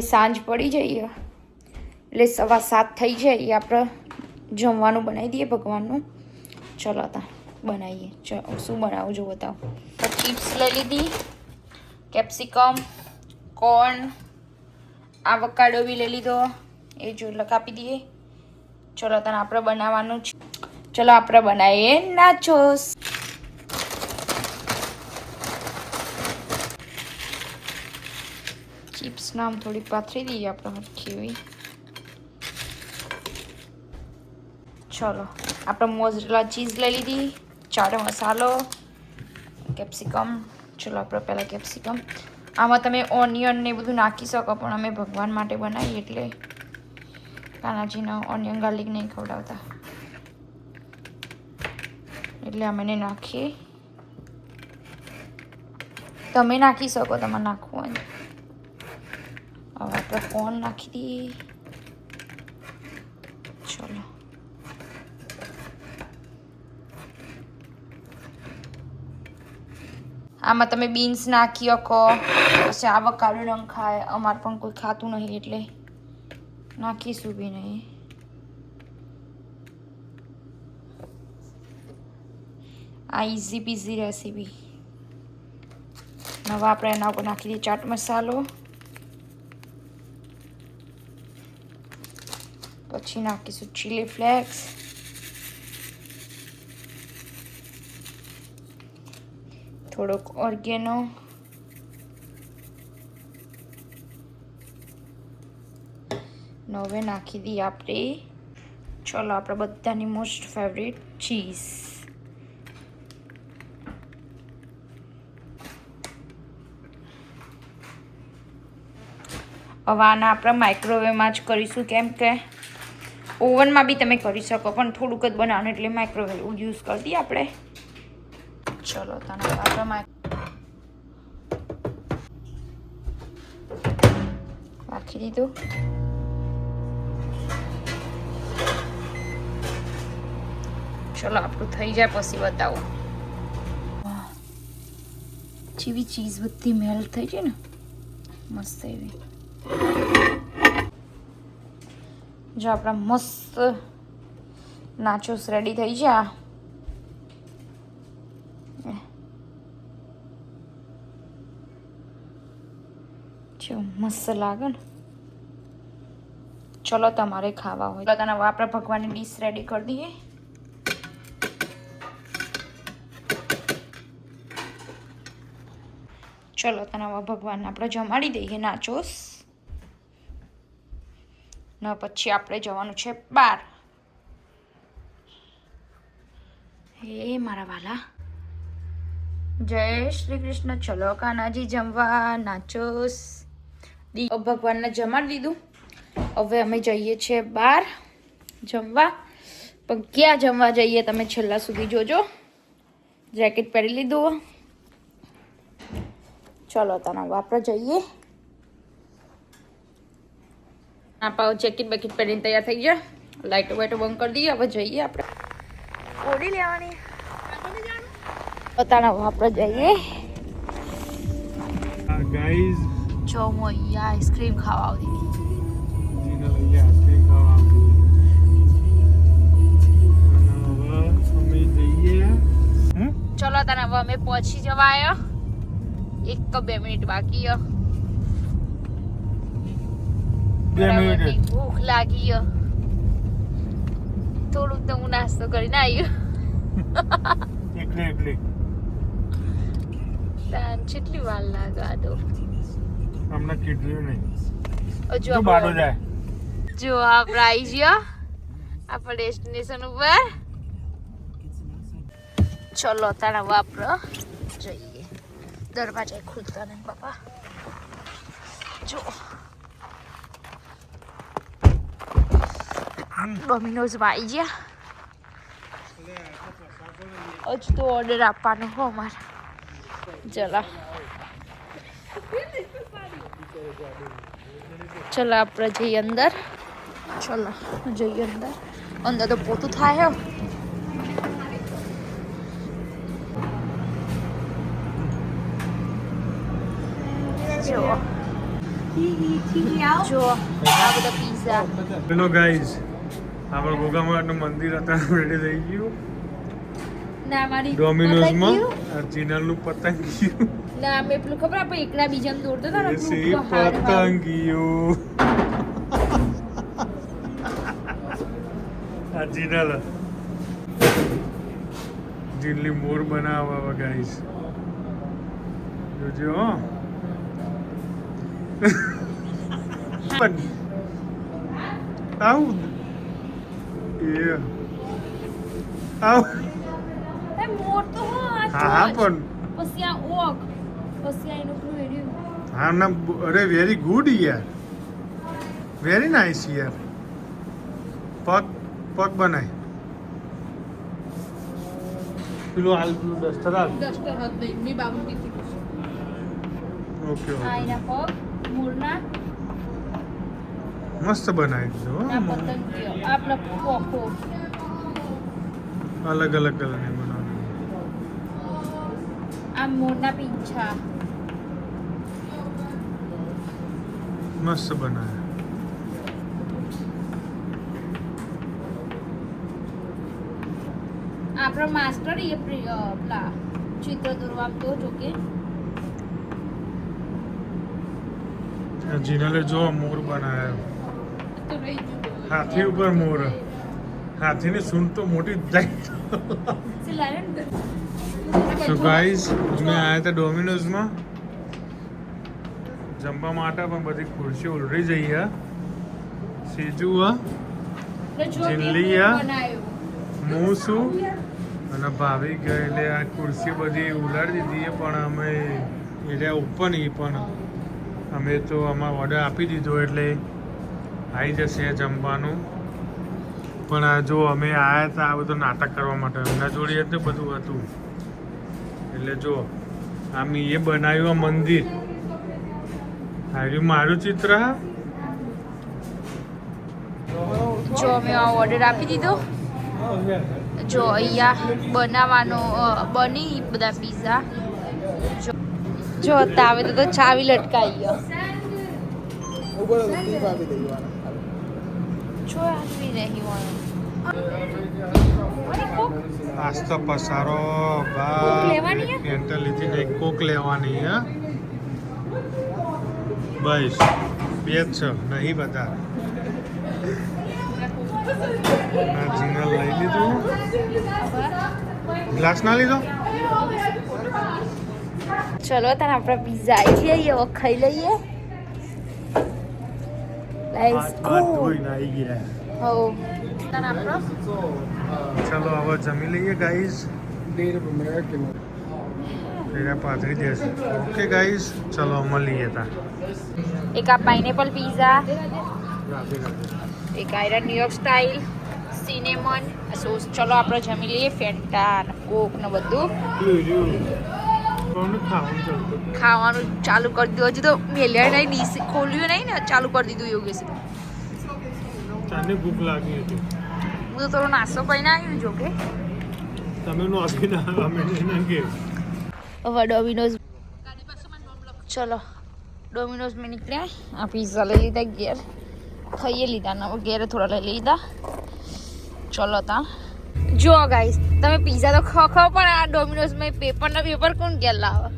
સાંજ પડી જઈએ. એટલે સવા સાત થઈ જાય. આપણે જમવાનું બનાવી દઈએ ભગવાનનું. ચલો તા, બનાવીએ. શું બનાવું જો બતાવો ચિપ્સ લઈ લીધી. કેપ્સિકમ, કોર્ન, આવકાડો બી લઈ લીધો. એ જો કાપી દઈએ. ચલો તને આપણે બનાવવાનું છે. ચલો, આપણે બનાવીએ નાચોસ. નામ થોડી પાથરી દઈએ આપણે હરખી એવી. ચલો, આપણે મોઝરેલા ચીઝ લઈ લીધી ચાટ મસાલો, કેપ્સિકમ. ચલો, આપણે પહેલાં કેપ્સિકમ. આમાં તમે ઓનિયન ને બધું નાખી શકો, પણ અમે ભગવાન માટે બનાવીએ એટલે કાનાજીના ઓનિયન, ગાર્લિક નહીં ખવડાવતા. એટલે અમે નાખીએ. તમે નાખી શકો, તમારે નાખવું હોય આપણે કોર્ન નાખી દઈએ ચલો આમાં તમે બીન્સ નાખી શકો પછી આવકાડો ન ખાય અમારે પણ કોઈ ખાતું નહીં એટલે નાખીશું બી નહીં આ ઇઝી પીઝી રેસીપી નવા આપણે એના ઉપર નાખી દઈએ ચાટ મસાલો પછી નાખીશું ચીલી ફ્લેક્સ થોડોક ઓર્ગેનો હવે નાખી દઈએ આપણે ચલો આપણે બધાની મોસ્ટ ફેવરેટ ચીઝ હવે આને આપણે માઇક્રોવેવમાં જ કરીશું, કેમ કે ઓવનમાં બી તમે કરી શકો, પણ થોડુંક જ બનાવવાનું, એટલે માઇક્રોવેવ યુઝ કરી આપણે. ચલો, તને આપણે રાખી દીધું. ચલો, આપણું થઈ જાય, પછી બતાવો. જેવી ચીઝ બધી મેલ્ટ થઈ છે ને, મસ્ત એવી. જો આપણા મસ્ત નાચોસ રેડી થઈ ગયા. જો મસ્ત લાગે ને. ચલો તમારે ખાવા હોય. તને આપણે ભગવાનની ડીશ રેડી કરી દઈએ. ચલો તને ભગવાનને આપણે જમાડી દઈએ નાચોસ ને, પછી આપણે જવાનું છે બાર. હે, મારા વાલા. જય શ્રી કૃષ્ણ. ચલો, કાનાજી જમવા નાચોસ. દી ભગવાનને જમાડી દીધું. હવે અમે જઈએ છીએ બહાર જમવા. પણ ક્યાં જમવા જઈએ તમે છેલ્લા સુધી જોજો. જેકેટ પહેરી લીધું. ચલો, તને વાપરા જઈએ. આપા જેકેટ બેકેટ પહેરીને તૈયાર થઈ ગયા. લાઈટો વાઈટો બંધ કરી દઈએ હવે જઈએ આપણે. ઓડી લેવાની. પોતાના આપણે જઈએ. ગાઈઝ જો હું અહીંયા આઈસ્ક્રીમ ખાવા આવતી ચલો તને હવે અમે પહોંચી જવા આવ્યા એક કે બે મિનિટ બાકી બે મિનિટ ભૂખ લાગી. થોડુંક તો હું નાસ્તો કરીને આવી એકલે એકલે તાન કેટલી વાર લાગે તો? હમણાં કીધું નહીં. તું આપણે- જાય જો. આપણે આવી ગયા આપણા ડેસ્ટિનેશન ઉપર. ચલો તારા વાપરો. જઈએ. દરવાજા ખુલતા નહીં બાપા. જો. ડોમિનોઝમાં આવી ગયા હજુ તો ઓર્ડર આપવાનો હો અમારે ચલા ચલો આપણે જઈએ અંદર ચલો જઈએ અંદર અંદર તો પોતું થાય. જો જો આ બધા પીઝા હેલો ગાઈઝ આપણે ગોગામાનું મંદિર હતા રેડી થઈ ગયું. ના મારી ડોમિનોઝમાં આ ચિનલનું પતંગિયું ના મેં પેલું ખબર આપણે એકલા બીજામાં દોડતા હતા ને એસી પેલું હાર હાર. પતંગિયું આ ચિનલ જીનલી મોર બનાવવા ગાઈસ જોજો હો. આવું એ આવું એ મોર તો હા આ હા હા પણ પછી આ ઓક પછી આ એનું પેલું હા ના અરે વેરી ગુડ યાર. વેરી નાઇસ યાર. પગ પગ બનાય. પેલું હાલ પેલું ડસ્ટર હાલ. ડસ્ટર હાલ નહીં મી બાબુ કીધું ઓકે આ એના પગ મોરના મસ્ત બનાવી દીધું અલગ અલગ કલરની બનાવી. આ મોટા પીંછા. મસ્ત બનાવ્યા આપણો માસ્ટર એ પ્રિય પેલા ચિત્ર દોરવા તો જો કે જીનલે જો મોર બનાવ્યો હાથી ઉપર મોર. હાથીની સૂન તો મોટી જાય સો ગાઈઝ અમે આવ્યા હતા ડોમિનોઝમાં જમવા માટે પણ બધી ખુરશીઓ ઉલરી જઈ હા સીજુ હા જિલ્લી હા હું છું અને ભાભી ગઈ એટલે આ ખુરશી બધી ઉલાડી દીધી પણ અમે એટલે ઉપર નહીં પણ. અમે તો આમાં ઓર્ડર આપી દીધો એટલે આવી જશે જમવાનું. પણ આ જો અમે આવ્યા હતા આ બધું નાટક કરવા માટે. એમના જોડે હતું બધું હતું. એટલે જો આમ એ બનાવ્યું આ મંદિર. આવ્યું મારું ચિત્ર? જો અમે આ ઓર્ડર આપી દીધો. જો અહીંયા બનાવવાનો બની બધા પીઝા જો જો તાવે તો તો ચાવી લટકાઈ ગયો. આવી આસ્તો પસારો હે? પેન્ટ લીધી ને કોક લેવાની હે. બસ બે જ છે. નહીં બધા. ના જીનલ લઈ લીધું. ગ્લાસ ના લીધો? ચલો તને આપણે પીઝા આવી જઈએ ખાઈ લઈએ. હાથ ધોઈને આવી ગયા. હો. ચલો હવે જમી લઈએ ગાઈઝ પેલા પાથરી દેશે. ઓકે ગાઈઝ ચલો મળીએ તા. એક આ પાઇનેપલ પીઝા એક iron New York style cinnamon sauce ચલો આપણે જમી લઈએ. ફેન્ટા કોક ને બધું. ખાવાનું ચાલતું? ખાવાનું ચાલુ કરી દીધું. હજુ તો મેલ્યા નહીં ડીશ ખોલ્યું નહીં ને ચાલુ કરી દીધું યોગેશ ચાને ભૂખ લાગી હતી. હું તો થોડો નાસ્તો કરીને આવ્યું જો કે. તમે નો આપી ના અમે નહીં કે. હવે ડોમિનોઝ ચલો ડોમિનોઝ મેં નીકળ્યા. આ પીઝા લઈ લીધા ઘેર. ખાઈએ લીધા ને ઘેરે થોડા લઈ લીધા. ચલો તા. જો ગાઈસ તમે પીઝા તો ખાઓ ખાવ પણ આ ડોમિનોઝમાં મેં પેપરના પેપર કોણ ઘેર લાવે?